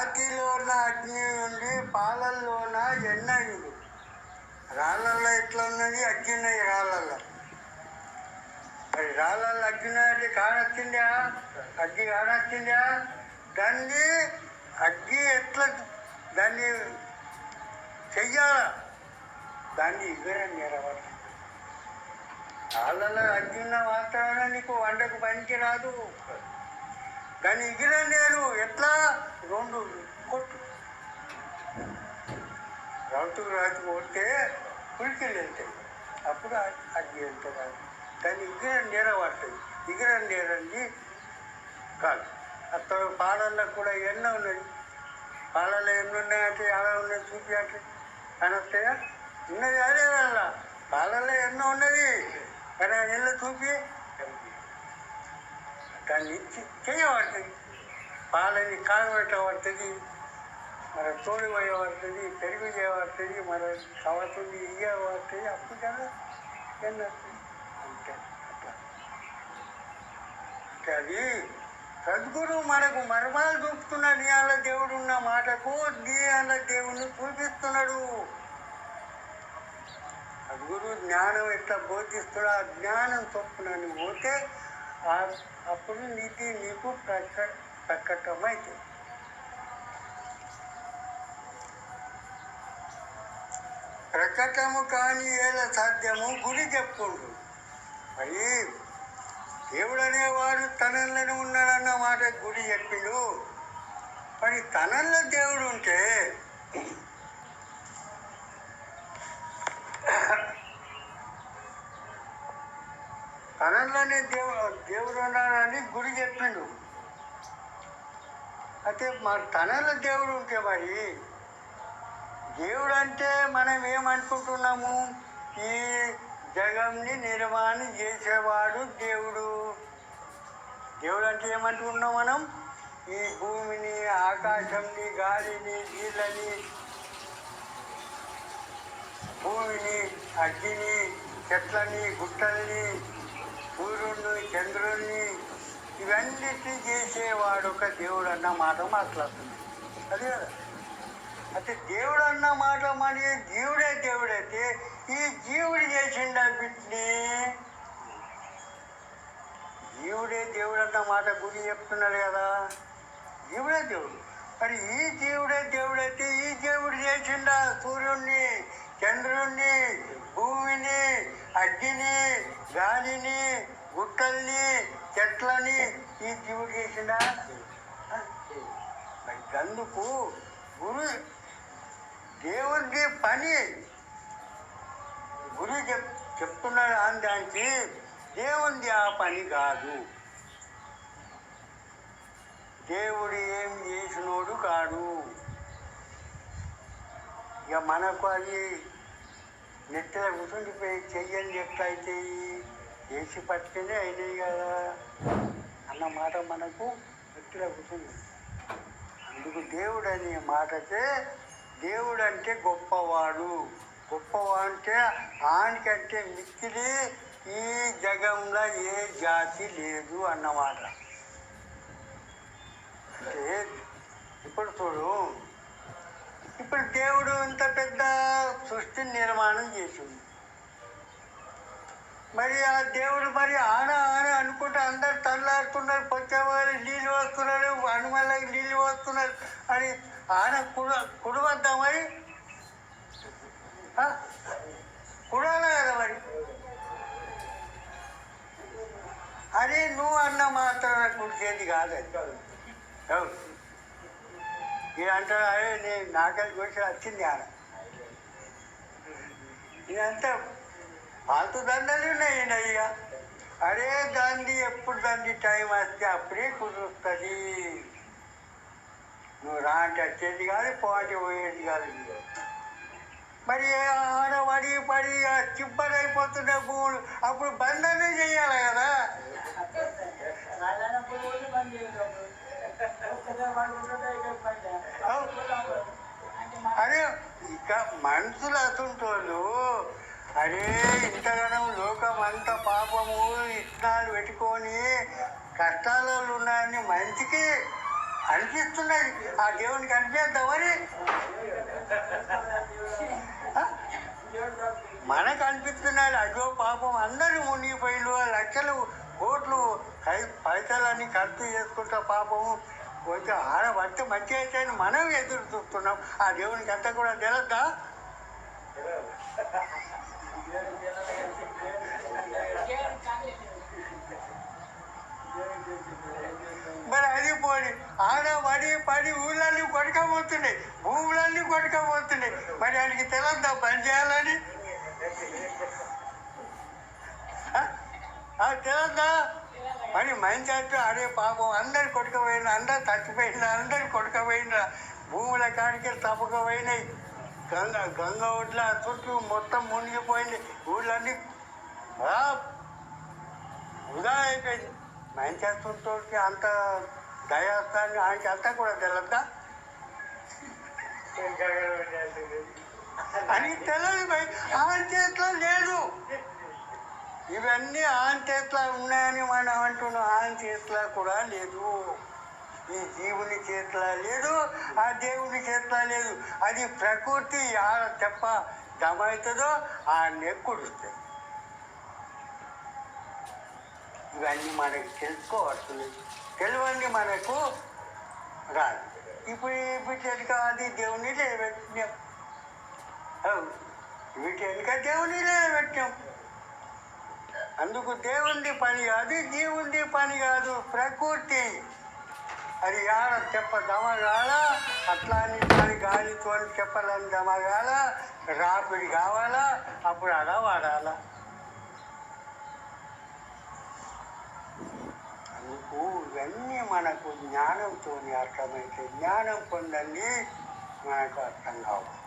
రాతిలోన అగ్ని ఉంది పాలల్లోన ఎన్నయుడు. రాళ్ళల్లో ఎట్లా ఉన్నది అగ్గి ఉన్నది రాళ్ళల్లో. మరి రాళ్ళల్లో అగ్గి ఉన్నది కానొచ్చిందా? అగ్గి కానొచ్చిందా? దాన్ని అగ్గి ఎట్లా దాన్ని చెయ్యాలా? దాన్ని ఇవ్వరని నెరవాలి రాళ్ళలో అగ్గి ఉన్న వాతావరణం నీకు వండకు పనికి రాదు కానీ ఎగిరం నేను. ఎట్లా? రెండు కొట్టు. రౌతుకు రాజు కొడితే పులికిలు వెళ్తాయి అప్పుడు అది అగ్గి కానీ ఎగిరం నేర పడుతుంది. ఎగిరం నేరండి కాదు. అతను పాలల్లో కూడా ఎన్నో ఉన్నాయి పాలల్లో ఎన్నున్నాయంటే ఎలా ఉన్నాయి చూపి అంటే. అనొస్తాయా ఉన్నది అదే వాళ్ళ పాలల్లో ఎన్నో ఉన్నది? కానీ ఆ నీళ్ళు చూపి దాన్ని ఇచ్చి చేయబడుతుంది పాలని కాగబెట్టబడుతుంది మరి తోడు పోయబడుతుంది పెరుగు చేయబడుతుంది మరి కవతుంది ఇయ్యబడుతుంది అప్పుడు కదా ఎన్నొస్తుంది అంతే అట్లా. అంటే అది సద్గురు మనకు మర్మాలు చూపుతున్న నియాల దేవుడు ఉన్న మాటకు నియాల దేవుడిని చూపిస్తున్నాడు. సద్గురు జ్ఞానం ఎట్లా బోధిస్తాడో ఆ జ్ఞానం చొప్పున పోతే అప్పుడు నీతి నీకు ప్రక ప్రకటమైతే. ప్రకటము కాని ఏల సాధ్యము గురి చెప్పుండు. మరి దేవుడు అనేవాడు తనలోనే ఉన్నాడన్న మాట గుడి చెప్పిండు. మరి తనల్లో దేవుడు ఉంటే తనలోనే దేవుడు దేవుడు ఉన్నాడని గుడి చెప్పిండు. అయితే మా తనలో దేవుడు ఉంటే మరి దేవుడు అంటే మనం ఏమనుకుంటున్నాము? ఈ జగంని నిర్మాణం చేసేవాడు దేవుడు. దేవుడు అంటే ఏమనుకుంటున్నాం మనం? ఈ భూమిని ఆకాశంని గాలిని నీళ్ళని భూమిని అగ్గిని చెట్లని గుట్టల్ని సూర్యుడిని చంద్రుడిని ఇవన్నిటి చేసేవాడు ఒక దేవుడు అన్న మాట మాట్లాడుతుంది. అదే కదా. అయితే దేవుడు అన్న మాట మరి జీవుడే దేవుడైతే ఈ జీవుడు చేసిండ బిడ్ని? జీవుడే దేవుడు అన్న మాట గురి చెప్తున్నాడు కదా. జీవుడే దేవుడు. మరి ఈ జీవుడే దేవుడైతే ఈ దేవుడు చేసిండ సూర్యుడిని చంద్రుణ్ణి భూమిని అగ్గిని గాలిని గుట్టల్ని చెట్లని ఈ జీవుడు చేసిండా? అందుకు గురు దేవుడి పని. గురు చెప్ చెప్తున్నాడు అని దానికి దేవుడి ఆ పని కాదు. దేవుడు ఏం చేసినోడు కాడు. ఇక మనకు అది నెత్తల కూర్చుండిపోయి చెయ్యండి ఎట్లయితే వేసి పట్టుకునే అయినాయి కదా అన్న మాట మనకు నెత్తల కూర్చుంది. అందుకు దేవుడు అనే మాటకే దేవుడు అంటే గొప్పవాడు. గొప్పవాడు అంటే ఆనికంటే మిక్కిలి ఈ జగంలో ఏ జాతి లేదు అన్నమాట. అంటే ఇప్పుడు చూడు ఇప్పుడు దేవుడు ఇంత పెద్ద సృష్టి నిర్మాణం చేసింది. మరి ఆ దేవుడు మరి ఆన ఆన అనుకుంటే అందరు తల్లాడుతున్నారు పొచ్చేవారు నీళ్ళు వస్తున్నారు హనుమల్లకి నీళ్ళు వస్తున్నారు అని ఆన కుడ కుడవద్దా మరి? కుడాలా కదా మరి? అరే నువ్వు అన్న మాత్రం కుడిచేది కాదు అది ఇది అంటారు అరే నేను నాకల్ గురించి వచ్చింది ఆన. ఇదంతా పాల్తు దండలు ఉన్నాయి అయ్యా అరే దాన్ని ఎప్పుడు దాన్ని టైం వస్తే అప్పుడే కుదురుతుంది నువ్వు రా అంటే వచ్చేది కాదు పో అంటే పోయేది కాదు మరి ఆడ పడి పడి చిప్పరైపోతున్న భూములు అప్పుడు బంధనే చేయాలి కదా. అరే ఇక మనుషులు అతుంటోళ్ళు అరే ఇంతగానం లోకం అంత పాపము ఇష్టాలు పెట్టుకొని కష్టాలలో ఉన్నాయని మంచికి అనిపిస్తున్నది ఆ దేవునికి అనిపిద్దామని ఆ? మనకు అనిపిస్తున్నాడు అయ్యో పాపం అందరూ మునిగిపోయిన లక్షలు కోట్లు పైసలన్నీ ఖర్చు చేసుకుంటా పాపము కొంచెం ఆడబడితే మంచి అయితే మనం ఎదురు చూస్తున్నాం. ఆ దేవునికి అంతా కూడా తెలద్దా? మరి అది పోని. ఆడ పడి పడి ఊళ్ళన్నీ కొట్టుకపోతున్నాయి. భూములన్నీ కొట్టుకపోతున్నాయి. మరి ఆయనకి తెలద్దా పని చేయాలని? తెలందా మరి మంచి అంటే అరే పాపం అందరు కొట్టుకపోయినా అందరు చచ్చిపోయినా అందరు కొట్టుకపోయినా భూముల కాడికి తప్పకపోయినాయి. గంగ గంగ ఒడ్ల చుట్టూ మొత్తం మునిగిపోయింది. ఊళ్ళన్నీ వృధా అయిపోయింది. మంచేస్తుంటే అంత దయాస్తాన్ని ఆయనకి అంతా కూడా తెలద్దా అని తెలియదు ఆయన చేతిలో లేదు. ఇవన్నీ ఆన్ చేతిలో ఉన్నాయని మనం అంటున్నాం. ఆన్ చేతిలో కూడా లేదు. ఈ జీవుని చేతిలో లేదు ఆ దేవుని చేతిలో లేదు. అది ప్రకృతి ఆడ తెప్ప దమవుతుందో ఆ నెక్కుడుస్తుంది ఇవన్నీ మనకి తెలుసుకోవచ్చు తెలివండి మనకు రాదు. ఇప్పుడు వీటి వెనుక అది దేవుని లేవెట్టినాం? వీటి వెనుక దేవుని లేవెట్టినాం? అందుకు దేవుంది పని కాదు జీవుంది పని కాదు ప్రకృతి. అది ఆడ చెప్ప దమగాల అట్లా దాని గాలితో చెప్పలని దమగాల రాపిడి కావాలా అప్పుడు అలా వాడాలా. అందుకు ఇవన్నీ మనకు జ్ఞానంతో అర్థమైతే జ్ఞానం పొందండి మనకు అర్థం కావు.